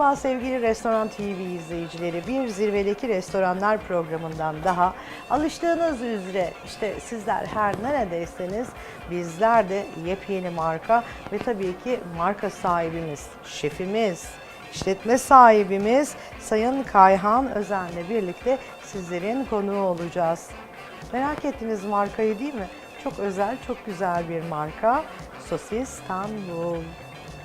Merhaba sevgili Restoran TV izleyicileri. Bir Zirvedeki Restoranlar programından daha alıştığınız üzere işte sizler her neredeyseniz bizler de yepyeni marka ve tabii ki marka sahibimiz, şefimiz, işletme sahibimiz Sayın Kayhan Özen'le birlikte sizlerin konuğu olacağız. Merak ettiniz markayı değil mi? Çok özel, çok güzel bir marka. Sosis İstanbul.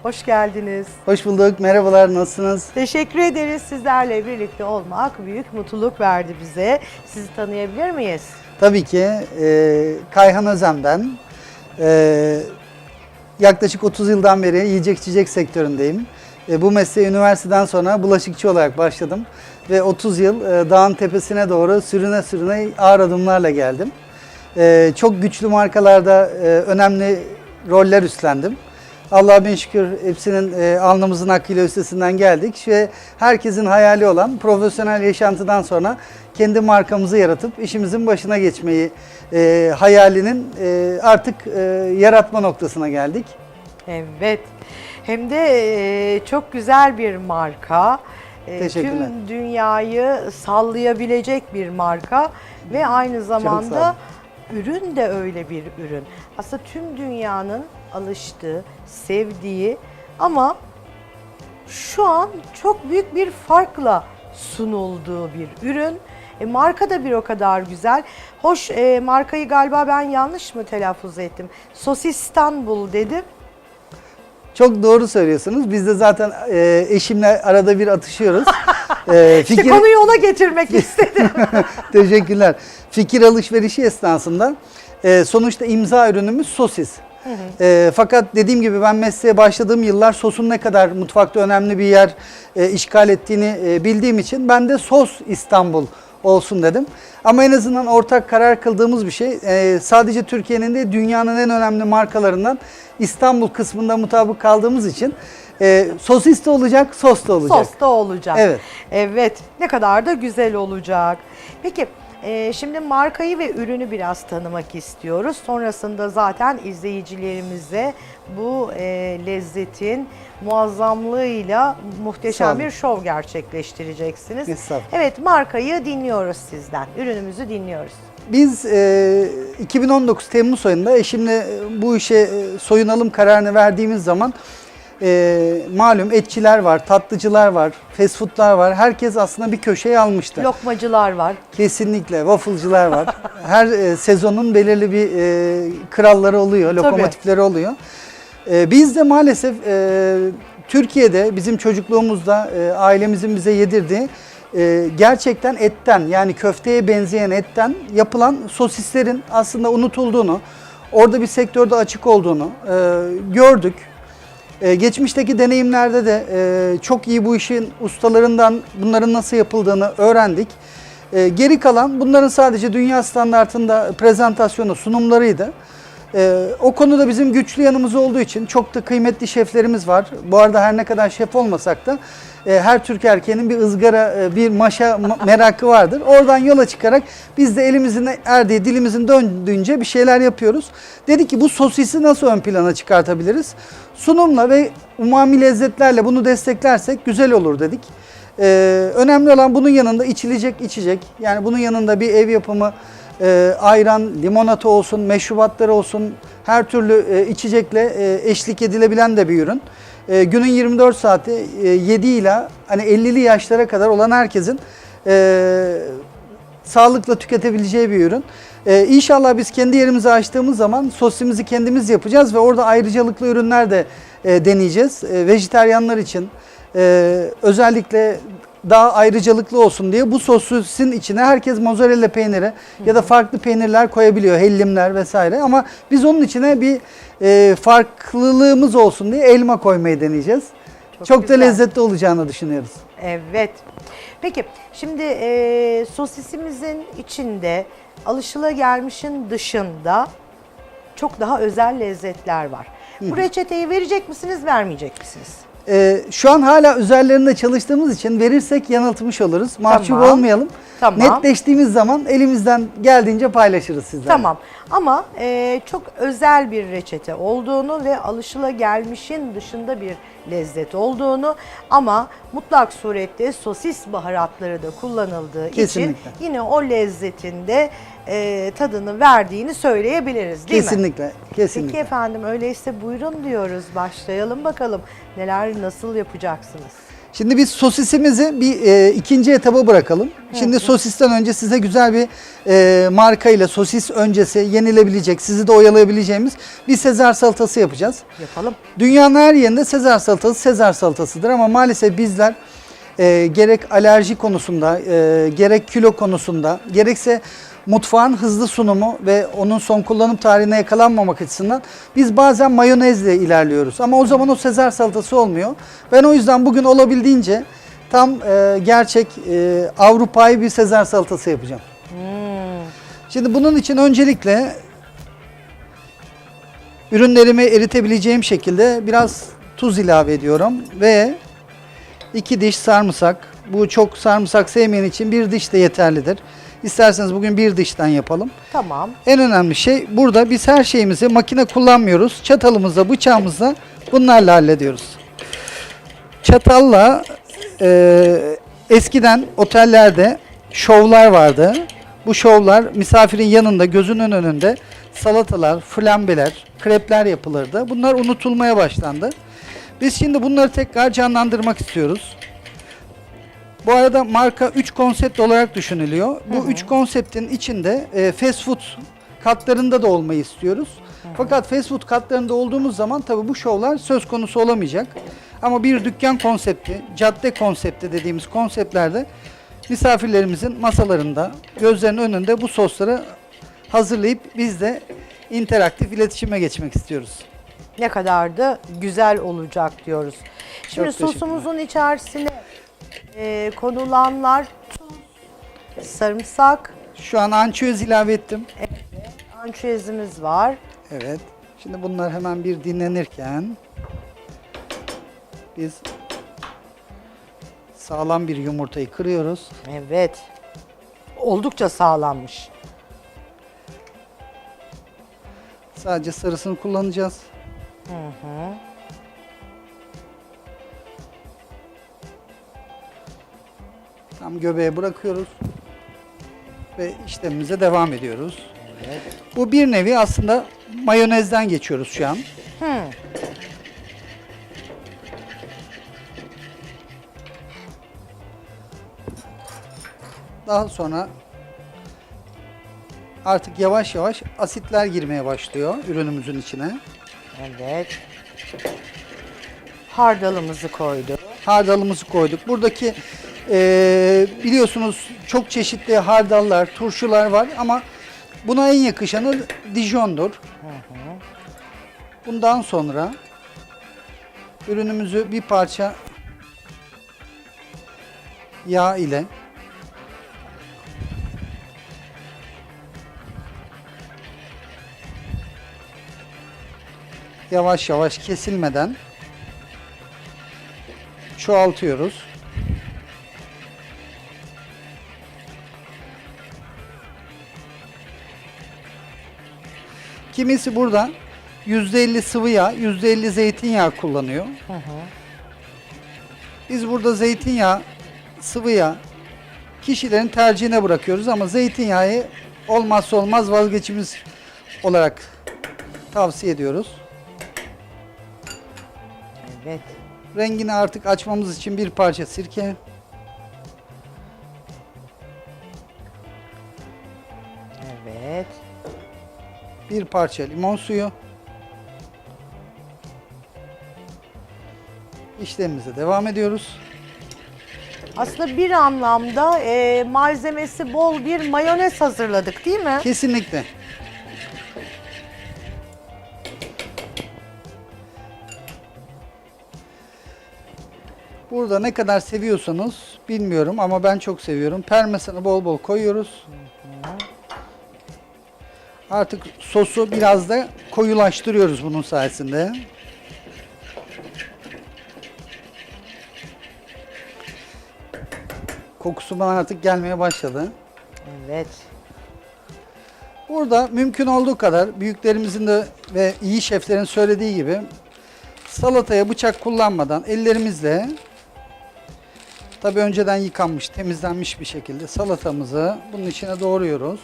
Hoş geldiniz. Hoş bulduk. Merhabalar. Nasılsınız? Teşekkür ederiz. Sizlerle birlikte olmak büyük mutluluk verdi bize. Sizi tanıyabilir miyiz? Tabii ki e, Kayhan Özen ben. E, yaklaşık 30 yıldan beri yiyecek içecek sektöründeyim. E, bu mesleğe üniversiteden sonra bulaşıkçı olarak başladım. Ve 30 yıl e, dağın tepesine doğru sürüne sürüne ağır adımlarla geldim. E, çok güçlü markalarda e, önemli roller üstlendim. Allah'a bin şükür hepsinin e, alnımızın hakkıyla üstesinden geldik ve herkesin hayali olan profesyonel yaşantıdan sonra kendi markamızı yaratıp işimizin başına geçmeyi e, hayalinin e, artık e, yaratma noktasına geldik. Evet. Hem de e, çok güzel bir marka. E. Tüm dünyayı sallayabilecek bir marka ve aynı zamanda ürün de öyle bir ürün. Aslında tüm dünyanın alıştığı, sevdiği ama şu an çok büyük bir farkla sunulduğu bir ürün. E, marka da bir o kadar güzel. Hoş e, markayı galiba ben yanlış mı telaffuz ettim? Sosis İstanbul dedim. Çok doğru söylüyorsunuz. Biz de zaten e, eşimle arada bir atışıyoruz. E, İşte konuyu ona getirmek istedim. Teşekkürler. Fikir alışverişi esnasında e, sonuçta imza ürünümüz sosis. E, fakat dediğim gibi ben mesleğe başladığım yıllar sosun ne kadar mutfakta önemli bir yer e, işgal ettiğini e, bildiğim için ben de sos İstanbul olsun dedim. Ama en azından ortak karar kıldığımız bir şey. e, sadece Türkiye'nin de dünyanın en önemli markalarından İstanbul kısmında mutabık kaldığımız için e, sosis de olacak, sos da olacak. Sos da olacak. Evet. Evet. Ne kadar da güzel olacak. Peki e, şimdi markayı ve ürünü biraz tanımak istiyoruz. Sonrasında zaten izleyicilerimize bu e, lezzetin muazzamlığıyla muhteşem bir şov gerçekleştireceksiniz. Estağfurullah. Evet markayı dinliyoruz sizden. Ürünümüzü dinliyoruz. Biz e, 2019 Temmuz ayında eşimle e, bu işe e, soyunalım kararını verdiğimiz zaman e, malum etçiler var, tatlıcılar var, fast foodlar var. Herkes aslında bir köşeye almıştı. Lokmacılar var. Kesinlikle waffle'cılar var. Her e, sezonun belirli bir e, kralları oluyor, lokomotifleri oluyor. E, biz de maalesef e, Türkiye'de bizim çocukluğumuzda e, ailemizin bize yedirdiği e, gerçekten etten yani köfteye benzeyen etten yapılan sosislerin aslında unutulduğunu, orada bir sektörde açık olduğunu e, gördük. Ee, geçmişteki deneyimlerde de e, çok iyi bu işin ustalarından bunların nasıl yapıldığını öğrendik. Ee, geri kalan bunların sadece dünya standartında prezentasyonu, sunumlarıydı. Ee, o konuda bizim güçlü yanımız olduğu için çok da kıymetli şeflerimiz var. Bu arada her ne kadar şef olmasak da e, her Türk erkeğinin bir ızgara, e, bir maşa ma- merakı vardır. Oradan yola çıkarak biz de elimizin erdiği, dilimizin döndüğünce bir şeyler yapıyoruz. Dedik ki bu sosisi nasıl ön plana çıkartabiliriz? Sunumla ve umami lezzetlerle bunu desteklersek güzel olur dedik. Ee, önemli olan bunun yanında içilecek içecek. Yani bunun yanında bir ev yapımı e, ayran, limonata olsun, meşrubatları olsun her türlü e, içecekle e, eşlik edilebilen de bir ürün. E, günün 24 saati e, 7 ile hani 50'li yaşlara kadar olan herkesin e, sağlıkla tüketebileceği bir ürün. Ee, inşallah biz kendi yerimizi açtığımız zaman sosimizi kendimiz yapacağız ve orada ayrıcalıklı ürünler de e, deneyeceğiz. E, vejeteryanlar için e, özellikle daha ayrıcalıklı olsun diye bu sosin içine herkes mozzarella peyniri ya da farklı peynirler koyabiliyor, hellimler vesaire. Ama biz onun içine bir e, farklılığımız olsun diye elma koymayı deneyeceğiz. Çok Çok, güzel. da lezzetli olacağını düşünüyoruz. Evet. Peki şimdi e, sosisimizin içinde alışılagelmişin dışında çok daha özel lezzetler var. Bu reçeteyi verecek misiniz, vermeyecek misiniz? Ee, şu an hala üzerlerinde çalıştığımız için verirsek yanıltmış oluruz. Mahcup Tamam. olmayalım. Tamam. Netleştiğimiz zaman elimizden geldiğince paylaşırız sizlerle. Tamam ama e, çok özel bir reçete olduğunu ve alışılagelmişin dışında bir lezzet olduğunu ama mutlak surette sosis baharatları da kullanıldığı Kesinlikle. için yine o lezzetinde e, tadını verdiğini söyleyebiliriz değil mi? Kesinlikle. Kesinlikle. Peki efendim öyleyse buyurun diyoruz. Başlayalım bakalım. Neler nasıl yapacaksınız? Şimdi biz sosisimizi bir e, ikinci etaba bırakalım. Şimdi sosisten önce size güzel bir e, marka ile sosis öncesi yenilebilecek, sizi de oyalayabileceğimiz bir Sezar salatası yapacağız. Yapalım. Dünyanın her yerinde Sezar salatası Sezar salatasıdır ama maalesef bizler e, gerek alerji konusunda, e, gerek kilo konusunda, gerekse mutfağın hızlı sunumu ve onun son kullanım tarihine yakalanmamak açısından biz bazen mayonezle ilerliyoruz. Ama o zaman o Sezar salatası olmuyor. Ben o yüzden bugün olabildiğince tam e, gerçek e, Avrupa'yı bir Sezar salatası yapacağım. Şimdi bunun için öncelikle ürünlerimi eritebileceğim şekilde biraz tuz ilave ediyorum ve iki diş sarımsak. Bu çok sarımsak sevmeyen için bir diş de yeterlidir. İsterseniz bugün bir dişten yapalım. Tamam. En önemli şey burada biz her şeyimizi makine kullanmıyoruz. Çatalımızla, bıçağımızla bunlarla hallediyoruz. Çatalla e, eskiden otellerde şovlar vardı. Bu şovlar misafirin yanında, gözünün önünde salatalar, flambeler, krepler yapılırdı. Bunlar unutulmaya başlandı. Biz şimdi bunları tekrar canlandırmak istiyoruz. Bu arada marka 3 konsept olarak düşünülüyor. Bu 3 konseptin içinde e, fast food katlarında da olmayı istiyoruz. Fakat fast food katlarında olduğumuz zaman tabii bu şovlar söz konusu olamayacak. Ama bir dükkan konsepti, cadde konsepti dediğimiz konseptlerde misafirlerimizin masalarında, gözlerinin önünde bu sosları hazırlayıp biz de interaktif iletişime geçmek istiyoruz. Ne kadar da güzel olacak diyoruz. Şimdi Çok teşekkürler. sosumuzun içerisine e, konulanlar tuz, sarımsak, Şu an ançüez ilave ettim. ançüezimiz var. Evet. Şimdi bunlar hemen bir dinlenirken biz sağlam bir yumurtayı kırıyoruz. Evet. Oldukça sağlanmış. Sadece sarısını kullanacağız. Tam göbeğe bırakıyoruz. Ve işlemimize devam ediyoruz. Bu bir nevi aslında mayonezden geçiyoruz şu an. Hmm. Daha sonra artık yavaş yavaş asitler girmeye başlıyor ürünümüzün içine. Evet. Hardalımızı koyduk. Hardalımızı koyduk. Buradaki eee, biliyorsunuz çok çeşitli hardallar, turşular var ama buna en yakışanı Dijon'dur. Bundan sonra ürünümüzü bir parça yağ ile yavaş yavaş kesilmeden çoğaltıyoruz. Kimisi burada %50 sıvı yağ, %50 zeytinyağı kullanıyor. Biz burada zeytinyağı, sıvı yağ kişilerin tercihine bırakıyoruz ama zeytinyağı olmazsa olmaz vazgeçimiz olarak tavsiye ediyoruz. Evet. Rengini artık açmamız için bir parça sirke. Bir parça limon suyu. İşlemimize devam ediyoruz. Aslında bir anlamda e, malzemesi bol bir mayonez hazırladık değil mi? Kesinlikle. Burada ne kadar seviyorsanız bilmiyorum ama ben çok seviyorum. Parmesanı bol bol koyuyoruz. Artık sosu biraz da koyulaştırıyoruz bunun sayesinde. Kokusu bana artık gelmeye başladı. Evet. Burada mümkün olduğu kadar büyüklerimizin de ve iyi şeflerin söylediği gibi salataya bıçak kullanmadan ellerimizle tabi önceden yıkanmış, temizlenmiş bir şekilde salatamızı bunun içine doğruyoruz.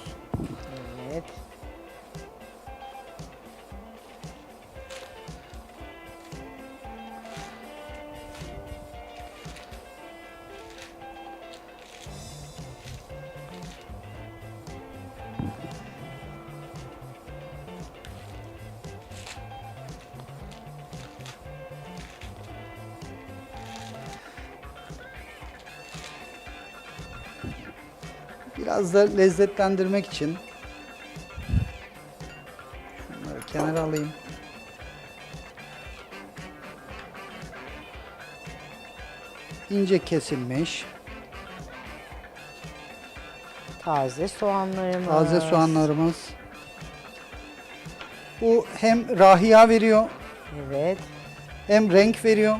Biraz da lezzetlendirmek için şunları kenara alayım. İnce kesilmiş Taze soğanlarımız. taze soğanlarımız. Bu hem rahiya veriyor Evet. hem renk veriyor.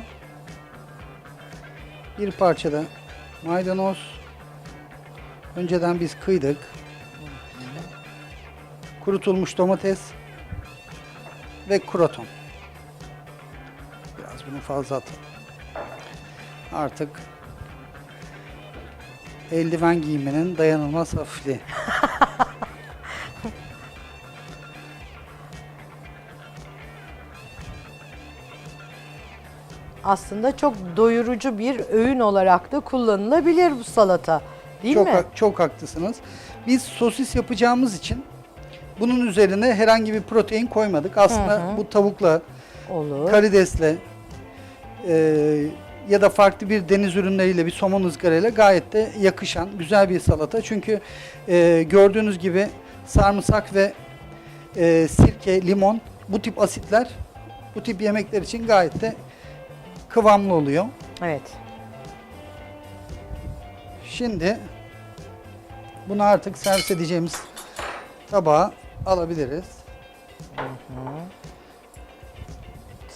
Bir parça da maydanoz. Önceden biz kıydık. Kurutulmuş domates ve kuraton. Biraz bunu fazla atalım. Artık eldiven giymenin dayanılmaz hafifliği. Aslında çok doyurucu bir öğün olarak da kullanılabilir bu salata. Değil çok mi? hak- çok haklısınız. Biz sosis yapacağımız için bunun üzerine herhangi bir protein koymadık. Aslında Hı hı. bu tavukla, Olur. karidesle e, ya da farklı bir deniz ürünleriyle bir somon ızgarayla gayet de yakışan güzel bir salata. Çünkü e, gördüğünüz gibi sarımsak ve e, sirke, limon bu tip asitler bu tip yemekler için gayet de kıvamlı oluyor. Evet. Şimdi bunu artık servis edeceğimiz tabağa alabiliriz.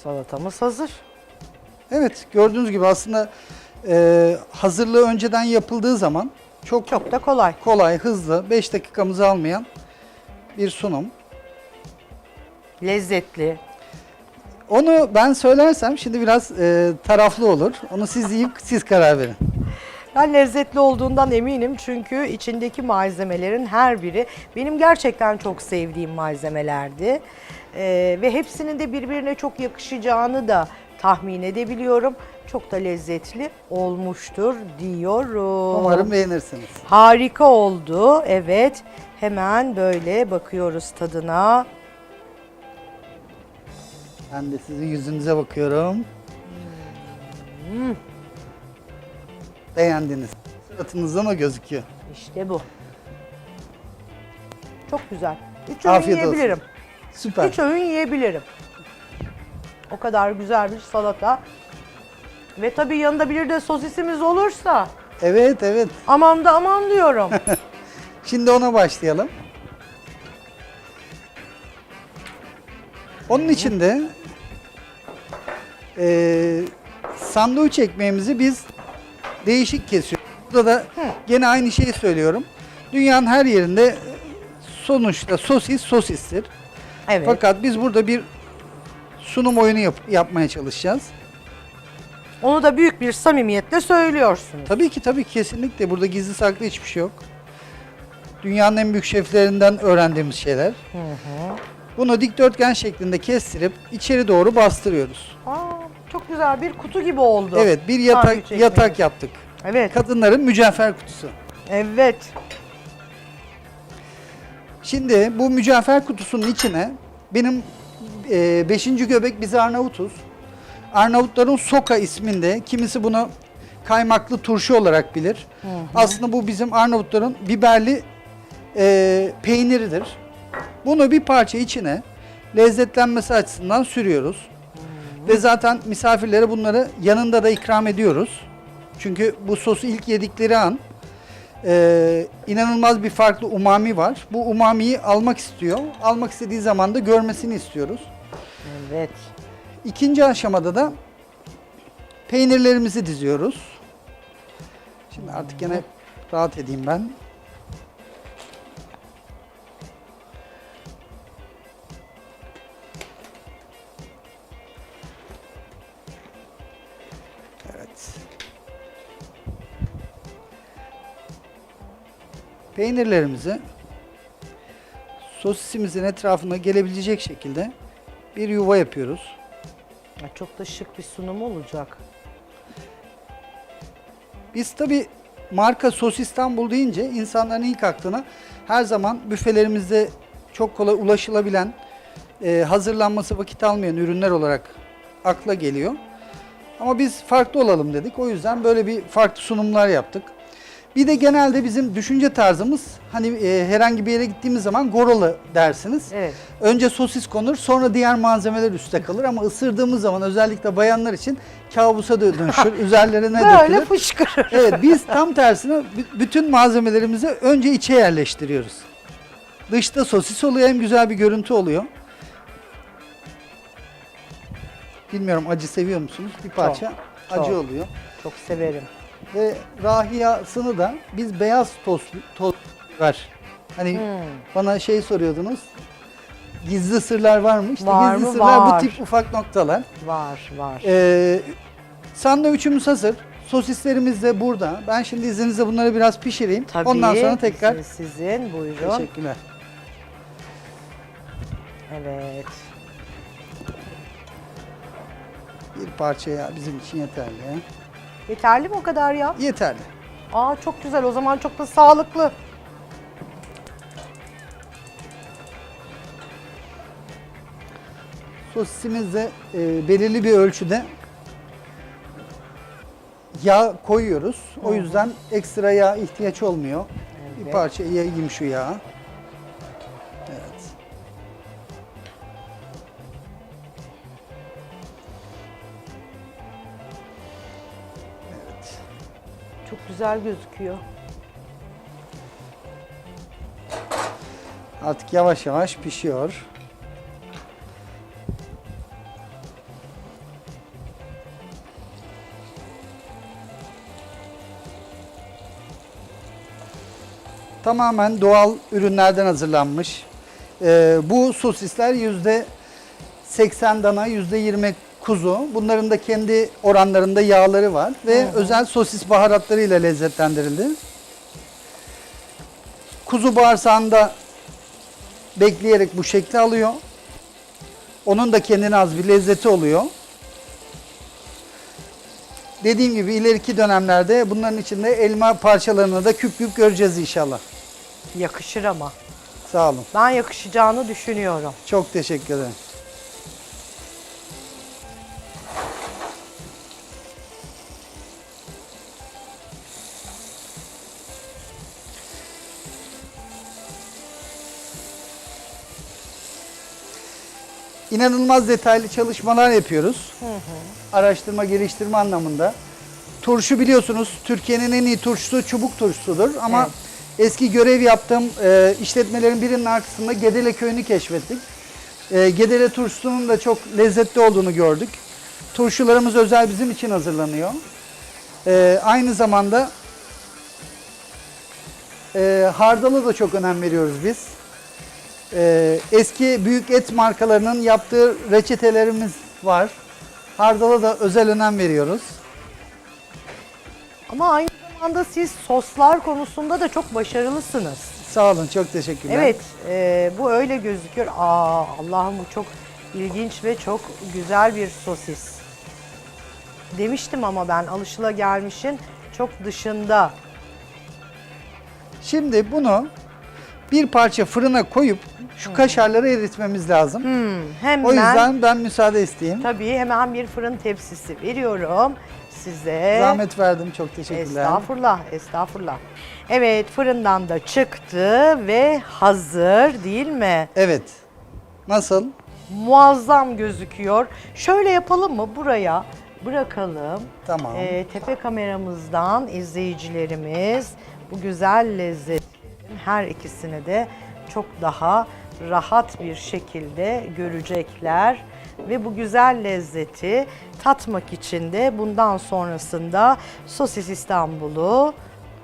Salatamız hazır. Evet gördüğünüz gibi aslında e, hazırlığı önceden yapıldığı zaman çok Çok da kolay. kolay, hızlı, 5 dakikamızı almayan bir sunum. Lezzetli. Onu ben söylersem şimdi biraz e, taraflı olur. Onu siz yiyip siz karar verin. Ben lezzetli olduğundan eminim çünkü içindeki malzemelerin her biri benim gerçekten çok sevdiğim malzemelerdi. Ee, ve hepsinin de birbirine çok yakışacağını da tahmin edebiliyorum. Çok da lezzetli olmuştur diyorum. Umarım beğenirsiniz. Harika oldu. Evet. Hemen böyle bakıyoruz tadına. Ben de sizin yüzünüze bakıyorum. Beğendiniz. Suratınızdan o gözüküyor. İşte bu. Çok güzel. Üç öğün Afiyet olsun. yiyebilirim. Süper. Üç öğün yiyebilirim. O kadar güzel bir salata. Ve tabii yanında bir de sosisimiz olursa Evet evet. aman da aman diyorum. Şimdi ona başlayalım. Onun için de eee sandviç ekmeğimizi biz değişik kesiyoruz. Burada da gene aynı şeyi söylüyorum. Dünyanın her yerinde sonuçta sosis sosistir. Evet. Fakat biz burada bir sunum oyunu yap- yapmaya çalışacağız. Onu da büyük bir samimiyetle söylüyorsunuz. Tabii ki tabii ki, kesinlikle burada gizli saklı hiçbir şey yok. Dünyanın en büyük şeflerinden öğrendiğimiz şeyler. Hı hı. Bunu dikdörtgen şeklinde kestirip içeri doğru bastırıyoruz. Aa, çok güzel bir kutu gibi oldu. Evet, bir yatak Sandviç yatak yaptık. Evet. Kadınların mücevher kutusu. Evet. Şimdi bu mücevher kutusunun içine benim 5. göbek biz Arnavutuz. Arnavutların soka isminde kimisi bunu kaymaklı turşu olarak bilir. Aslında bu bizim Arnavutların biberli e, peyniridir. Bunu bir parça içine lezzetlenmesi açısından sürüyoruz. Ve zaten misafirlere bunları yanında da ikram ediyoruz. Çünkü bu sosu ilk yedikleri an e, inanılmaz bir farklı umami var. Bu umamiyi almak istiyor. Almak istediği zaman da görmesini istiyoruz. Evet. İkinci aşamada da peynirlerimizi diziyoruz. Şimdi artık yine rahat edeyim ben. Peynirlerimizi sosisimizin etrafına gelebilecek şekilde bir yuva yapıyoruz. Ya Çok da şık bir sunum olacak. Biz tabi marka Sos İstanbul deyince insanların ilk aklına her zaman büfelerimizde çok kolay ulaşılabilen, e, hazırlanması vakit almayan ürünler olarak akla geliyor. Ama biz farklı olalım dedik. O yüzden böyle bir farklı sunumlar yaptık. Bir de genelde bizim düşünce tarzımız hani e, herhangi bir yere gittiğimiz zaman gorolı dersiniz. Evet. Önce sosis konur, sonra diğer malzemeler üstte kalır ama ısırdığımız zaman özellikle bayanlar için kabusa dönüşür, üzerlerine Böyle dökülür. fışkırır. Evet biz tam tersine bü- bütün malzemelerimizi önce içe yerleştiriyoruz. Dışta sosis oluyor hem güzel bir görüntü oluyor. Bilmiyorum acı seviyor musunuz? Bir parça çok. acı oluyor. Çok severim. Ve rahiyasını da biz beyaz toz, toz ver. Hani Hmm. bana şey soruyordunuz. Gizli sırlar var mı? İşte Var gizli mı? sırlar Var. bu tip ufak noktalar. Var var. Ee, sandviçimiz hazır. Sosislerimiz de burada. Ben şimdi izninizle bunları biraz pişireyim. Tabii. Ondan sonra tekrar Siz- Sizin buyurun. teşekkürler. Evet. Bir parça ya bizim için yeterli. Yeterli mi o kadar ya? Yeterli. Aa çok güzel o zaman çok da sağlıklı. Sosisimize e, belirli bir ölçüde yağ koyuyoruz. O yüzden ekstra yağ ihtiyaç olmuyor. Bir Evet. parça yayayım şu yağı. Güzel gözüküyor. Artık yavaş yavaş pişiyor. Tamamen doğal ürünlerden hazırlanmış. Ee, bu sosisler yüzde 80 dana, yüzde 20 kuzu. Bunların da kendi oranlarında yağları var ve özel sosis baharatlarıyla lezzetlendirildi. Kuzu bağırsağında bekleyerek bu şekli alıyor. Onun da kendine az bir lezzeti oluyor. Dediğim gibi ileriki dönemlerde bunların içinde elma parçalarını da küp küp göreceğiz inşallah. Yakışır ama. Sağ olun. Ben yakışacağını düşünüyorum. Çok teşekkür ederim. İnanılmaz detaylı çalışmalar yapıyoruz. Araştırma geliştirme anlamında. Turşu biliyorsunuz Türkiye'nin en iyi turşusu çubuk turşusudur ama Evet. eski görev yaptığım e, işletmelerin birinin arkasında Gedele köyünü keşfettik. E, Gedele turşusunun da çok lezzetli olduğunu gördük. Turşularımız özel bizim için hazırlanıyor. E, aynı zamanda e, hardala da çok önem veriyoruz biz. E, eski büyük et markalarının yaptığı reçetelerimiz var. Hardala da özel önem veriyoruz. Ama aynı zamanda siz soslar konusunda da çok başarılısınız. Sağ olun, çok teşekkürler. Evet, e, bu öyle gözüküyor. Aa, Allah'ım bu çok ilginç ve çok güzel bir sosis. Demiştim ama ben alışılagelmişin çok dışında. Şimdi bunu bir parça fırına koyup şu kaşarları eritmemiz lazım. Hmm, hemen O yüzden ben müsaade isteyeyim. tabii hemen bir fırın tepsisi veriyorum size. Zahmet verdim, çok teşekkürler. Estağfurullah, estağfurullah. Evet, fırından da çıktı ve hazır değil mi? Evet. Nasıl? Muazzam gözüküyor. Şöyle yapalım mı? Buraya bırakalım. Tamam. Ee, tepe kameramızdan izleyicilerimiz bu güzel lezzetlerin her ikisini de çok daha rahat bir şekilde görecekler ve bu güzel lezzeti tatmak için de bundan sonrasında Sosis İstanbul'u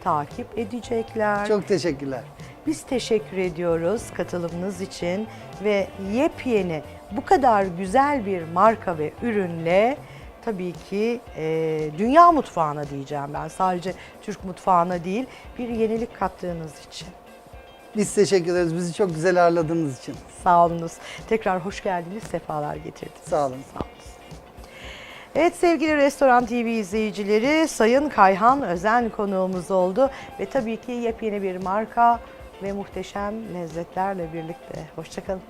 takip edecekler. Çok teşekkürler. Biz teşekkür ediyoruz katılımınız için ve yepyeni bu kadar güzel bir marka ve ürünle tabii ki e, dünya mutfağına diyeceğim ben sadece Türk mutfağına değil bir yenilik kattığınız için. Biz teşekkür ederiz. Bizi çok güzel ağırladığınız için. Sağ olunuz. Tekrar hoş geldiniz, sefalar getirdiniz. Sağ olun. Sağ olun. Evet sevgili Restoran TV izleyicileri Sayın Kayhan Özen konuğumuz oldu ve tabii ki yepyeni bir marka ve muhteşem lezzetlerle birlikte. Hoşçakalın.